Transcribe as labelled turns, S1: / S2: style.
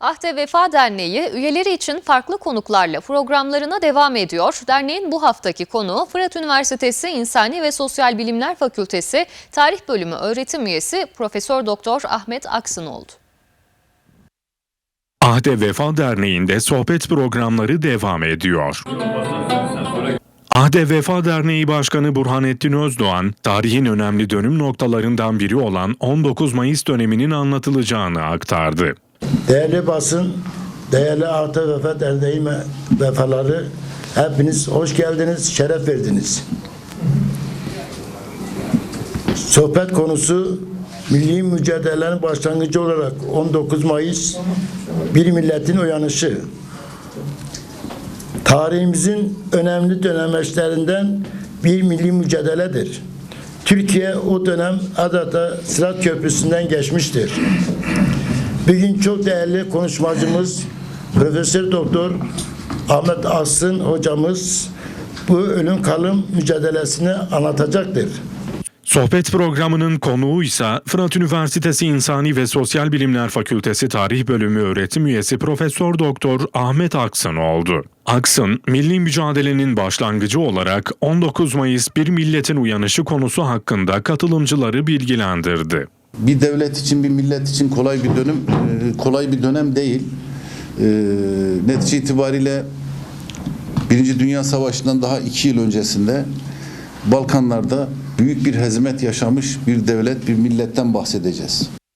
S1: Ahde Vefa Derneği üyeleri için farklı konuklarla programlarına devam ediyor. Derneğin bu haftaki konuğu Fırat Üniversitesi İnsani ve Sosyal Bilimler Fakültesi Tarih Bölümü öğretim üyesi Profesör Doktor Ahmet Aksın oldu.
S2: Ahde Vefa Derneği'nde sohbet programları devam ediyor. Ahde Vefa Derneği Başkanı Burhanettin Özdoğan, tarihin önemli dönüm noktalarından biri olan 19 Mayıs döneminin anlatılacağını aktardı.
S3: Değerli basın, değerli Ahde Vefa Derneği me- vefaları, hepiniz hoş geldiniz, şeref verdiniz. Sohbet konusu milli mücadelenin başlangıcı olarak 19 Mayıs bir milletin uyanışı. Tarihimizin önemli dönemeçlerinden bir milli mücadeledir. Türkiye o dönem adeta Sırat Köprüsü'nden geçmiştir. Bugün çok değerli konuşmacımız Profesör Doktor Ahmet Asın hocamız bu ölüm kalım mücadelesini anlatacaktır.
S2: Sohbet programının konuğu ise Fırat Üniversitesi İnsani ve Sosyal Bilimler Fakültesi Tarih Bölümü öğretim üyesi Profesör Doktor Ahmet Aksın oldu. Aksın, milli mücadelenin başlangıcı olarak 19 Mayıs bir milletin uyanışı konusu hakkında katılımcıları bilgilendirdi.
S4: Bir devlet için bir millet için kolay bir dönüm e, kolay bir dönem değil. E, netice itibariyle Birinci Dünya Savaşı'ndan daha iki yıl öncesinde Balkanlarda büyük bir hezimet yaşamış bir devlet, bir milletten bahsedeceğiz.